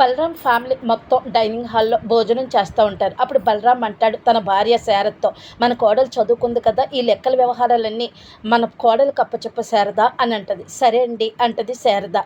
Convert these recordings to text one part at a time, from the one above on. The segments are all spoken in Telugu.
బలరాం ఫ్యామిలీ మొత్తం డైనింగ్ హాల్లో భోజనం చేస్తూ ఉంటారు. అప్పుడు బలరాం అంటాడు తన భార్య శారద్తో మన కోడలు చదువుకుంది కదా ఈ లెక్కల వ్యవహారాలన్నీ మన కోడలు కప్పచెప్ప శారద అని అంటది. సరే అండి అంటది శారద.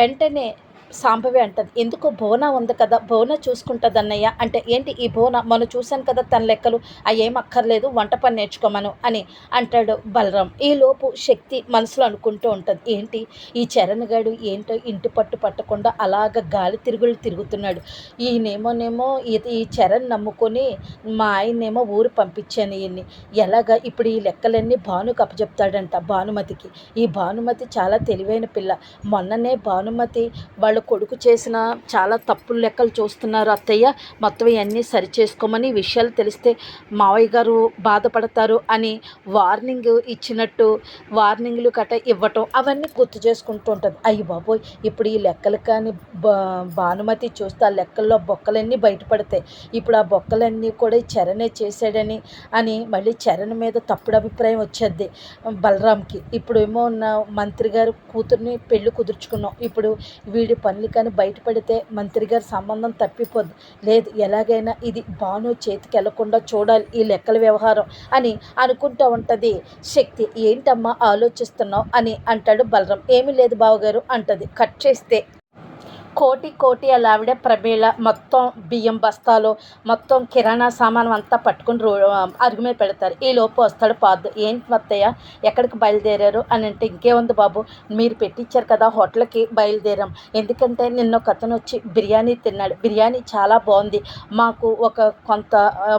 వెంటనే సాంభవి అంటది. ఎందుకు బోనా ఉంది కదా బోనా చూసుకుంటుంది అన్నయ్య అంటే ఏంటి ఈ బోనా? మనం చూశాను కదా తన లెక్కలు. అయ్యేం అక్కర్లేదు వంట పని నేర్చుకోమను అని అంటాడు బలరాం. ఈ లోపు శక్తి మనసులో అనుకుంటూ ఉంటుంది. ఏంటి? ఈ చరణ్ గాడు ఏంటో ఇంటి పట్టు పట్టకుండా అలాగ గాలి తిరుగులు తిరుగుతున్నాడు. ఈయనేమోనేమో ఇది ఈ చరణ్ నమ్ముకొని మా ఆయన్నేమో ఊరు పంపించాను ఈయన్ని. ఎలాగా ఇప్పుడు ఈ లెక్కలన్నీ భానుకు అప్పచెప్తాడంట భానుమతికి. ఈ భానుమతి చాలా తెలివైన పిల్ల. మొన్ననే భానుమతి వాళ్ళు కొడుకు చేసిన చాలా తప్పులు లెక్కలు చూస్తున్నారు అత్తయ్య. మొత్తం ఇవన్నీ సరి చేసుకోమని విషయాలు తెలిస్తే మావయ్య గారు బాధపడతారు అని వార్నింగ్ ఇచ్చినట్టు వార్నింగ్లు కట్ట ఇవ్వటం అవన్నీ గుర్తు చేసుకుంటూ ఉంటుంది. అయ్యి బాబోయ్ ఇప్పుడు ఈ లెక్కలు కానీ బా భానుమతి చూస్తే ఆ లెక్కల్లో బొక్కలన్నీ బయటపడతాయి. ఇప్పుడు ఆ బొక్కలన్నీ కూడా చరణే చేశాడని అని మళ్ళీ చరణ్ మీద తప్పుడు అభిప్రాయం వచ్చేది బలరామ్కి ఇప్పుడు ఏమో ఉన్న మంత్రి గారు కూతుర్ని పెళ్ళి కుదుర్చుకున్నాం. ఇప్పుడు వీడి పనులు కానీ బయటపడితే మంత్రి గారి సంబంధం తప్పిపోద్దు. లేదు ఎలాగైనా ఇది బాను చేతికి వెళ్ళకుండా చూడాలి ఈ లెక్కల వ్యవహారం అని అనుకుంటూ ఉంటుంది. శక్తి ఏంటమ్మా ఆలోచిస్తున్నావు అని అంటాడు బలరాం. ఏమీ లేదు బావగారు అంటది. కట్ చేస్తే కోటి కోటి అలా ఆవిడ ప్రమీళ మొత్తం బియ్యం బస్తాలు మొత్తం కిరాణా సామాను అంతా పట్టుకుని రో అరుగు మీద పెడతారు. ఈ లోపు వస్తాడు పాదు ఏంటి మత్తయ్య ఎక్కడికి బయలుదేరారు? అని అంటే ఇంకేముంది బాబు. మీరు పెట్టించారు కదా హోటల్కి బయలుదేరాం. ఎందుకంటే నిన్న ఒక అతను వచ్చి బిర్యానీ తిన్నాడు. బిర్యానీ చాలా బాగుంది. మాకు ఒక కొంత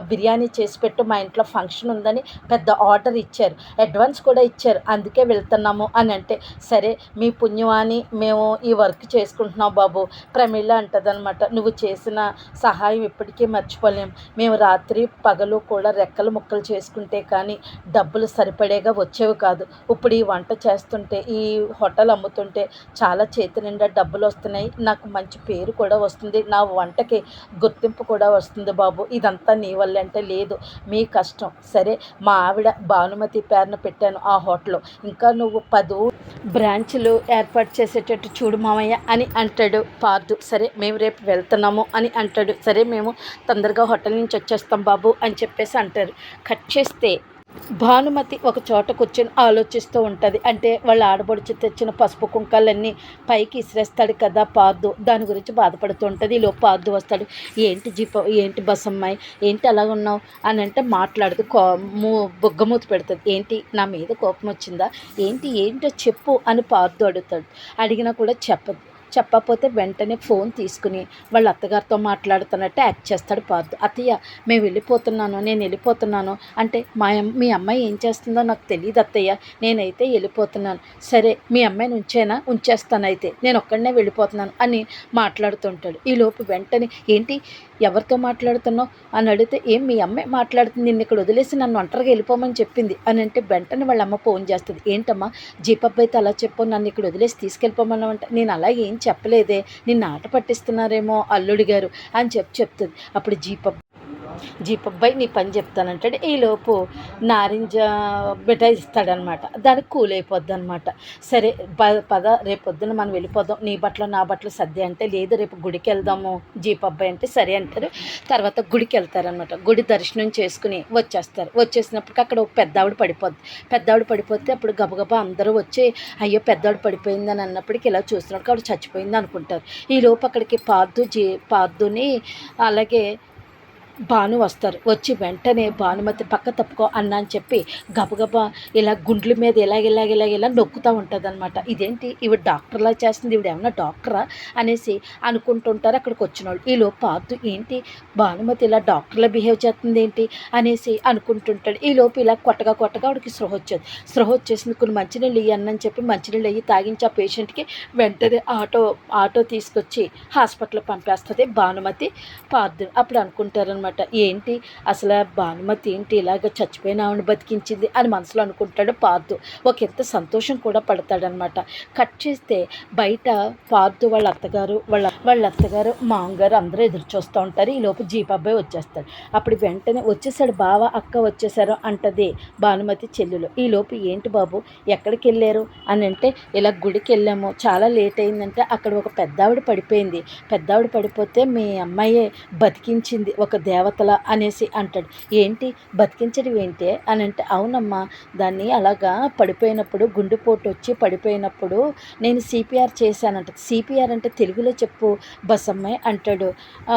బిర్యానీ చేసి పెట్టు. మా ఇంట్లో ఫంక్షన్ ఉందని పెద్ద ఆర్డర్ ఇచ్చారు. అడ్వాన్స్ కూడా ఇచ్చారు. అందుకే వెళ్తున్నాము. అని అంటే సరే మీ పుణ్యమాని మేము ఈ వర్క్ చేసుకుంటున్నాం బాబు. ప్రమీళ అంటదనమాట నువ్వు చేసిన సహాయం ఇప్పటికీ మర్చిపోలేం. మేము రాత్రి పగలు కూడా రెక్కలు ముక్కలు చేసుకుంటే కానీ డబ్బులు సరిపడేగా వచ్చేవి కాదు. ఇప్పుడు ఈ వంట చేస్తుంటే ఈ హోటల్ అమ్ముతుంటే చాలా చేతి నిండా డబ్బులు వస్తున్నాయి. నాకు మంచి పేరు కూడా వస్తుంది. నా వంటకి గుర్తింపు కూడా వస్తుంది బాబు. ఇదంతా నీ వల్ల అంటే లేదు. మీ కష్టం. సరే మా ఆవిడ భానుమతి పేరున పెట్టాను ఆ హోటల్లో. ఇంకా నువ్వు పదు బ్రాంచ్లు ఏర్పాటు చేసేటట్టు చూడు మామయ్య అని అంటాడు. పార్దు సరే మేము రేపు వెళ్తున్నాము అని అంటాడు. సరే మేము తొందరగా హోటల్ నుంచి వచ్చేస్తాం బాబు అని చెప్పేసి అంటారు. కట్ చేస్తే భానుమతి ఒక చోట కూర్చొని ఆలోచిస్తూ ఉంటుంది. అంటే వాళ్ళ ఆడబడుచు తెచ్చిన పసుపు కుంకాలన్నీ పైకి ఇసిరేస్తాడు కదా పార్దు. దాని గురించి బాధపడుతూ ఉంటుంది. ఈలో పార్దు వస్తాడు. ఏంటి జీప ఏంటి బస్ అమ్మాయి ఏంటి అలా ఉన్నావు అని అంటే మాట్లాడదు. కో మూ బుగ్గమూతి పెడుతుంది. ఏంటి నా మీద కోపం వచ్చిందా? ఏంటి ఏంటో చెప్పు అని పార్దు అడుగుతాడు. అడిగినా కూడా చెప్పదు. చెప్పకపోతే వెంటనే ఫోన్ తీసుకుని వాళ్ళ అత్తగారితో మాట్లాడుతున్నట్టు యాక్ట్ చేస్తాడు పార్దు. అత్తయ్య మేము వెళ్ళిపోతున్నాను నేను వెళ్ళిపోతున్నాను. అంటే మా మీ అమ్మాయి ఏం చేస్తుందో నాకు తెలియదు అత్తయ్య. నేనైతే వెళ్ళిపోతున్నాను. సరే మీ అమ్మాయిని ఉంచేనా ఉంచేస్తాను అయితే నేను ఒక్కడనే వెళ్ళిపోతున్నాను. అని మాట్లాడుతుంటాడు. ఈలోపు వెంటనే ఏంటి? ఎవరితో మాట్లాడుతున్నావు? అని అడిగితే ఏం మీ అమ్మాయి మాట్లాడుతుంది? నిన్ను ఇక్కడ వదిలేసి నన్ను ఒంటరిగా వెళ్ళిపోమని చెప్పింది. అని అంటే వెంటనే వాళ్ళ అమ్మ ఫోన్ చేస్తుంది. ఏంటమ్మా జీపబ్బ అయితే అలా చెప్పు నన్ను ఇక్కడ వదిలేసి తీసుకెళ్ళిపోమన్నామంటే నేను అలా ఏం చెప్పలేదే. నిన్ను ఆట పట్టిస్తున్నారేమో అల్లుడి గారు అని చెప్పి చెప్తుంది. అప్పుడు జీపబ్బా జీపబ్బాయి నీ పని చెప్తానంటాడు. ఈలోపు నారింజ మిఠాయి ఇస్తాడనమాట. దానికి కూల్ అయిపోద్ది అనమాట సరే ప పద రేపు పొద్దున మనం వెళ్ళిపోదాం. నీ బట్టలు నా బట్టలు సర్ది అంటే లేదు రేపు గుడికి వెళ్దాము జీపబ్బాయి అంటే సరే అంటారు. తర్వాత గుడికి వెళ్తారనమాట గుడి దర్శనం చేసుకుని వచ్చేస్తారు. వచ్చేసినప్పటికి అక్కడ ఒక పెద్దావిడ పడిపోద్ది. పెద్దావిడ పడిపోతే అప్పుడు గబగబా అందరూ వచ్చి అయ్యో పెద్దావిడ పడిపోయిందని అన్నప్పటికి ఇలా చూస్తున్నప్పుడు ఆవిడ చచ్చిపోయింది అనుకుంటారు. ఈ లోపు అక్కడికి పార్దు జీ పార్దుని అలాగే భాను వస్తారు. వచ్చి వెంటనే భానుమతి పక్క తప్పుకో అన్న అని చెప్పి గబగబా ఇలా గుండ్ల మీద ఇలాగ ఇలాగ ఇలాగ ఇలా నొక్కుతూ ఉంటుంది అనమాట ఇదేంటి ఇవి డాక్టర్లా చేస్తుంది. ఇవి ఏమన్నా డాక్టరా? అనేసి అనుకుంటుంటారు అక్కడికి వచ్చిన వాళ్ళు ఈలోపు లోపు ఏంటి? భానుమతి ఇలా డాక్టర్లా బిహేవ్ చేస్తుంది ఏంటి? అనేసి అనుకుంటుంటాడు ఈలోపు ఇలా కొట్టగా కొట్టగా ఆవిడకి స్పృహ వచ్చేది. స్పృహ వచ్చేసింది. కొన్ని మంచినీళ్ళు ఇవ్వనని చెప్పి మంచినీళ్ళు అయ్యి తాగించి ఆ పేషెంట్కి వెంటనే ఆటో ఆటో తీసుకొచ్చి హాస్పిటల్ పంపేస్తుంది భానుమతి. పార్దు అప్పుడు అనుకుంటారు అనమాట ఏంటి? అసలు భానుమతి ఏంటి ఇలాగ చచ్చిపోయిన ఆవిడ బతికించింది అని మనసులో అనుకుంటాడు పార్థు ఒక ఎంత సంతోషం కూడా పడతాడనమాట కట్ చేస్తే బయట పార్థు వాళ్ళ అత్తగారు వాళ్ళ వాళ్ళ అత్తగారు మామగారు అందరూ ఎదురు చూస్తూ ఉంటారు. ఈ లోపు జీప్ వచ్చేస్తాడు. అప్పుడు వెంటనే వచ్చేసాడు బావ అక్క వచ్చేసారు అంటది భానుమతి చెల్లెలు. ఈ లోపు ఏంటి బాబు ఎక్కడికి వెళ్ళారు? అని అంటే ఇలా గుడికి వెళ్ళాము. చాలా లేట్ అయిందంటే అక్కడ ఒక పెద్దావిడ పడిపోయింది. పెద్దావిడ పడిపోతే మీ అమ్మాయి బతికించింది. ఒక దేవతల అనేసి అంటాడు. ఏంటి? బతికించడం ఏంటి? అని అంటే అవునమ్మా దాన్ని అలాగా పడిపోయినప్పుడు గుండెపోటు వచ్చి పడిపోయినప్పుడు నేను సిపిఆర్ చేశానంట. సిపిఆర్ అంటే తెలుగులో చెప్పు బసమ్మాయి అంటాడు. ఆ,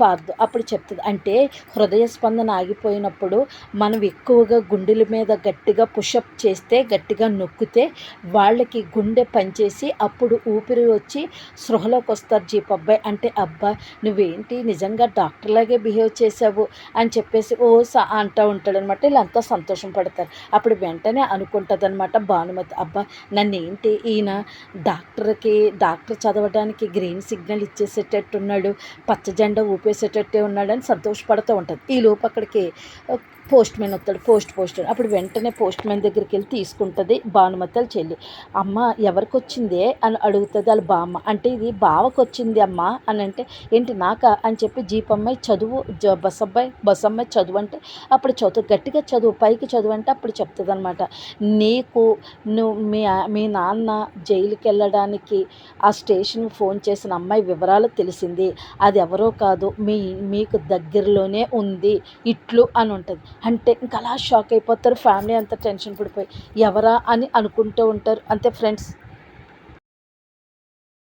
పార్దు. అప్పుడు చెప్తుంది. అంటే హృదయ స్పందన ఆగిపోయినప్పుడు మనం ఎక్కువగా గుండెల మీద గట్టిగా పుషప్ చేస్తే గట్టిగా నొక్కితే వాళ్ళకి గుండె పనిచేసి అప్పుడు ఊపిరి వచ్చి సృహలోకి వస్తారు జీప్ అబ్బాయి అంటే అబ్బా నువ్వేంటి? నిజంగా డాక్టర్లాగే బిహేవ్ చేసావు అని చెప్పేసి ఓ స అంటూ ఉంటాడనమాట. వీళ్ళంతా సంతోషం పడతారు. అప్పుడు వెంటనే అనుకుంటుంది అనమాట భానుమతి అబ్బా నన్ను ఏంటి ఈయన డాక్టర్కి డాక్టర్ చదవడానికి గ్రీన్ సిగ్నల్ ఇచ్చేసేటట్టున్నాడు పచ్చ జెండా ఊపేసేటట్టే ఉన్నాడని సంతోషపడుతూ ఉంటుంది. ఈ లోపు అక్కడికి పోస్ట్ మ్యాన్ వస్తాడు పోస్ట్ పోస్ట్. అప్పుడు వెంటనే పోస్ట్ మ్యాన్ దగ్గరికి వెళ్ళి తీసుకుంటుంది భానుమతల చెల్లి. అమ్మ ఎవరికి వచ్చిందే అని అడుగుతుంది వాళ్ళ బామ్మ. అంటే ఇది బావకు వచ్చింది అమ్మ అని అంటే ఏంటి నాకా అని చెప్పి జీపమ్మాయి చదువు జ బస్ అబ్బాయి చదువు అంటే అప్పుడు చదువు గట్టిగా చదువు పైకి చదువు అంటే అప్పుడు చెప్తుంది అనమాట నీకు నువ్వు మీ మీ నాన్న జైలుకి వెళ్ళడానికి ఆ స్టేషన్ ఫోన్ చేసిన అమ్మాయి వివరాలు తెలిసింది. అది ఎవరో కాదు మీ మీకు దగ్గరలోనే ఉంది ఇట్లు అని ఉంటుంది. అంటే ఇంకా అలా షాక్ అయిపోతారు. ఫ్యామిలీ అంతా టెన్షన్ పడిపోయి ఎవరా? అని అనుకుంటూ ఉంటారు. అంతే ఫ్రెండ్స్.